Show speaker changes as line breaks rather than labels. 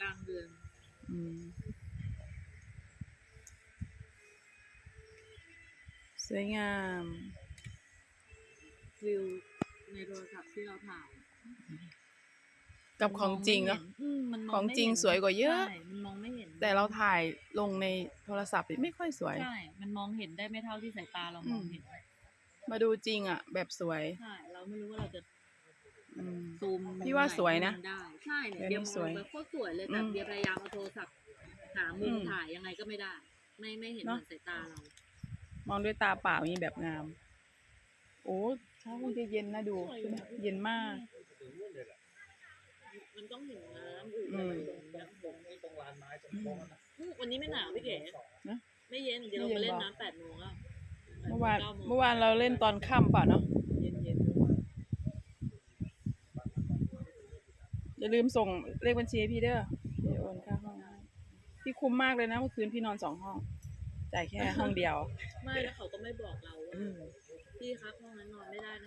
กลางเดือน
อืมสวยงาม
วิวในโทรศัพท์ที่เราถ่าย
กับของจริงเนาะ
อืมมันม
ของ
ไม่
จริง
เห็น
สวยกว่าเยอะ
ใช่มันมองไม่เห็น
แต่เราถ่ายลงในโทรศัพท์นี่ไม่ค่อยสวย
ใช่ มันมองเห็นได้ไม่เท่าที่สายตาเรามองเห็น
มาดูจริงอะ แบบสวย
ใช่ เราไม่รู้ว่าเราจะ
อืม
ซูม
พี่ว่าสวยนะ
มุมไหได้ ใช่เนี่ย
เดี๋
เดี
ย
ยวว
นี้
ม
สวย
องไปโคตรสวยเลยแต่
อืม
เดียวพยายามเอาโทรศัพท์หามุ
อื
ม
ม
ถ่ายยังไงก็ไม่ได้ ไม่ไม่เห็น
เน
เห
อะ
มือนสายตาเรา
มองด้วยตาเปล่านี่แบบงาม โอ้เช้าคงจะเย็นนะดูใช่ไหมเย็นมาก
มันต้องเห็นน้ำอยู่
อืม
อืมวันนี้ไม่หนาวพี่เก๋
นะ
ไม่เย็นเดี๋ยวเรา
ไม่
มา
เย็น
เล่น
หรอ
น้ำแปดโมงแล้ว
เมื่อวาน
ก้โง
เมื่อวานเราเล่นตอนค่ำเปล่ะเนาะเย็นเย็น อย่าลืมส่งเลขบัญชีให้พี่เด้อพี่โอนค่าห้องให้พี่คุ้มมากเลยนะเมื่อคืนพี่นอนสองห้องจ่ายแค่ห้องเดียว
ไม่แล้วเขาก็ไม่บอกเราว่า
อืม
พี่ครับห้องนั้นนอนไม่ได้นะ